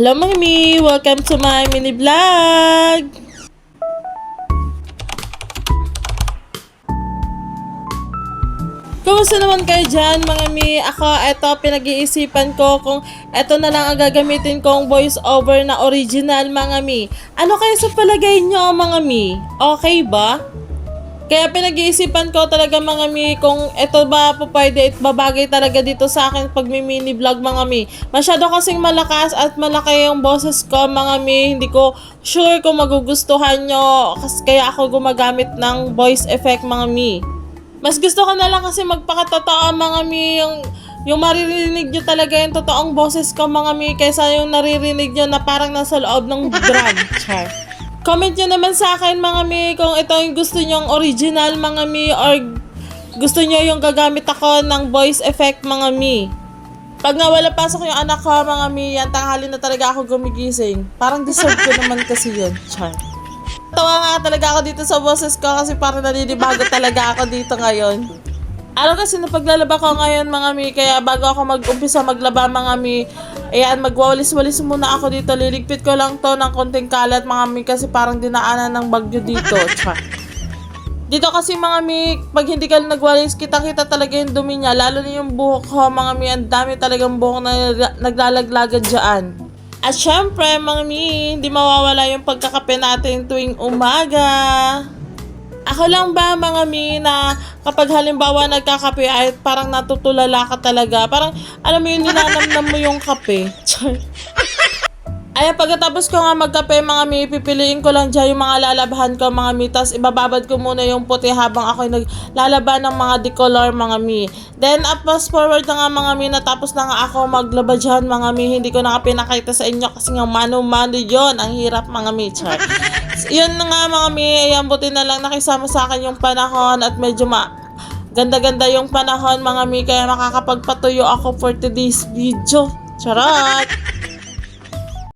Hello mga mi! Welcome to my mini vlog! Kumusta naman kayo dyan mga mi? Ako, eto, pinag-iisipan ko kung eto na lang ang gagamitin kong voice over na original mga mi. Ano kayo sa palagay nyo mga mi? Okay ba? Kaya pinag-iisipan ko talaga mga mi kung ito ba po pwede babagay talaga dito sa akin pag may mini vlog mga mi. Masyado kasing malakas at malaki yung boses ko mga mi. Hindi ko sure kung magugustuhan nyo kas- kaya ako gumagamit ng voice effect mga mi. Mas gusto ko na lang kasi magpakatotoo mga mi yung yung maririnig nyo talaga yung totoong boses ko mga mi kaysa yung naririnig nyo na parang nasa loob ng. Char. Comment nyo naman sa akin mga mi kung ito yung gusto nyong original mga mi or gusto nyo yung gagamit ako ng voice effect mga mi. Pag nga wala pasok yung anak ko mga mi, yan tanghali na talaga ako gumigising. Parang deserve ko naman kasi yun. Char. Tawa nga talaga ako dito sa boses ko kasi parang naninibago talaga ako dito ngayon. Ano kasi na paglalaba ko ngayon mga mi, kaya bago ako mag-umpisa maglaba mga mi, ayan, magwawalis-walis muna ako dito. Liligpit ko lang to ng konting kalat mga mi kasi parang dinaanan ng bagyo dito. Tsa. Dito kasi mga mi, pag hindi ka nagwalis, kita-kita talaga yung dumi niya. Lalo na yung buhok ko mga mi, ang dami talagang buhok na naglalaglagan dyan. At syempre, mga mi, hindi mawawala yung pagkakape natin tuwing umaga. Ako lang ba, mga mi, na kapag halimbawa nagkakape ay parang natutulala ka talaga. Parang, alam mo yun, ninanamnam mo yung kape. Char. Ayan, pagkatapos ko nga magkape, mga mi, pipiliin ko lang dyan yung mga lalabahan ko, mga mi. Tapos ibababad ko muna yung puti habang ako naglalaban ng mga decolor, mga mi. Then, up fast forward na nga, mga mi, natapos na nga ako maglaba dyan, mga mi. Hindi ko na pinakita sa inyo kasi nga mano-mano yon Ang hirap, mga mi. Char. Yun nga, mga mi. Ayan, buti na lang nakisama sa akin yung panahon at medyo ma ganda-ganda yung panahon, mga mi. Kaya makakapagpatuyo ako for today's video. Charot!